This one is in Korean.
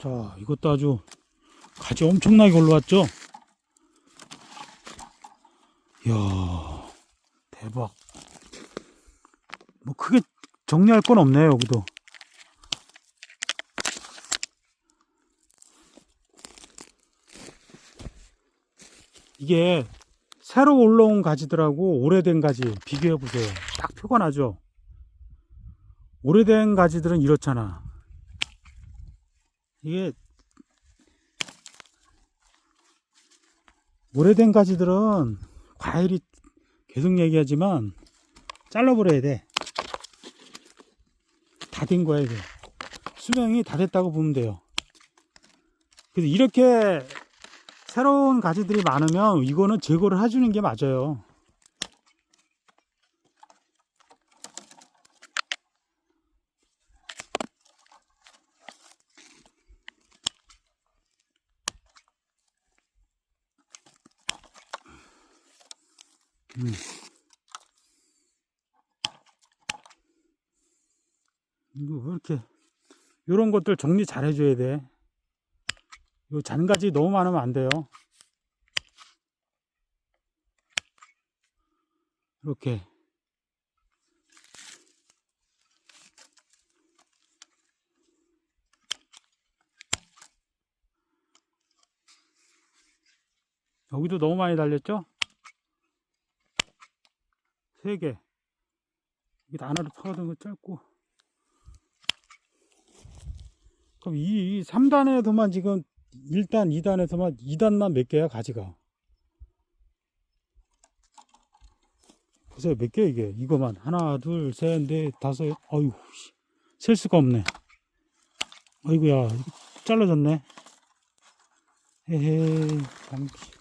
자, 이것도 아주 가지 엄청나게 올라왔죠? 이야, 대박. 뭐 크게 정리할 건 없네요, 여기도. 이게 새로 올라온 가지들하고 오래된 가지 비교해 보세요. 딱 표가 나죠? 오래된 가지들은 이렇잖아. 이게 오래된 가지들은 과일이 계속 얘기하지만 잘라버려야 돼. 다 된 거야 이게. 수명이 다 됐다고 보면 돼요. 그래서 이렇게 새로운 가지들이 많으면 이거는 제거를 해주는 게 맞아요. 음. 이거 왜 이렇게 이런 것들 정리 잘 해줘야 돼. 요 잔가지 너무 많으면 안 돼요. 이렇게 여기도 너무 많이 달렸죠? 세 개. 이게 하나로 파가던 거 짧고. 그럼 이, 이 3단에서만 지금 1단, 2단에서만 2단만 몇 개야, 가지가. 보세요, 몇 개 이게? 이거만. 하나, 둘, 셋, 넷, 다섯, 씨. 셀 수가 없네. 아이고야, 잘라졌네. 헤헤, 잠시.